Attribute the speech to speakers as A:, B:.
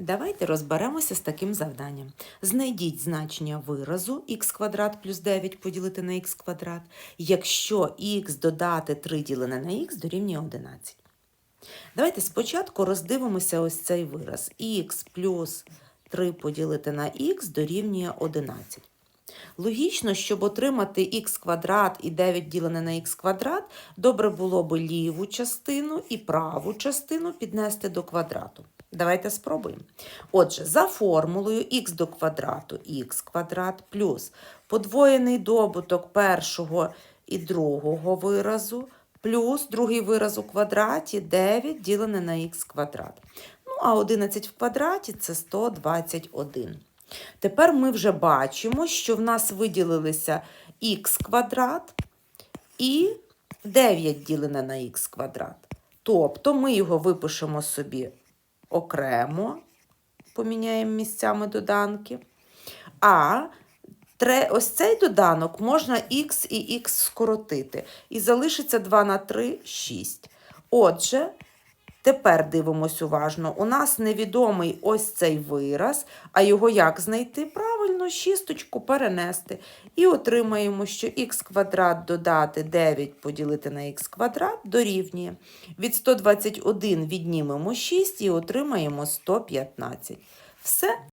A: Давайте розберемося з таким завданням. Знайдіть значення виразу х квадрат плюс 9 поділити на х квадрат, якщо х додати 3 ділене на х дорівнює 11. Давайте спочатку роздивимося ось цей вираз. х плюс 3 поділити на х дорівнює 11. Логічно, щоб отримати х квадрат і 9 ділене на х квадрат, добре було би ліву частину і праву частину піднести до квадрату. Давайте спробуємо. Отже, за формулою х до квадрату х квадрат плюс подвоєний добуток першого і другого виразу плюс другий вираз у квадраті 9 ділене на х квадрат. Ну, а 11 в квадраті це 121. Тепер ми вже бачимо, що в нас виділилися х квадрат і 9 ділене на х квадрат. Тобто ми його випишемо собі окремо, поміняємо місцями доданки. А ось цей доданок можна х і х скоротити. І залишиться 2 на 3 – 6. Отже, Тепер дивимось уважно. У нас невідомий ось цей вираз, а його як знайти? Правильно, шісточку перенести. І отримаємо, що х квадрат додати 9 поділити на х квадрат дорівнює. Від 121 віднімемо 6 і отримаємо 115. Все.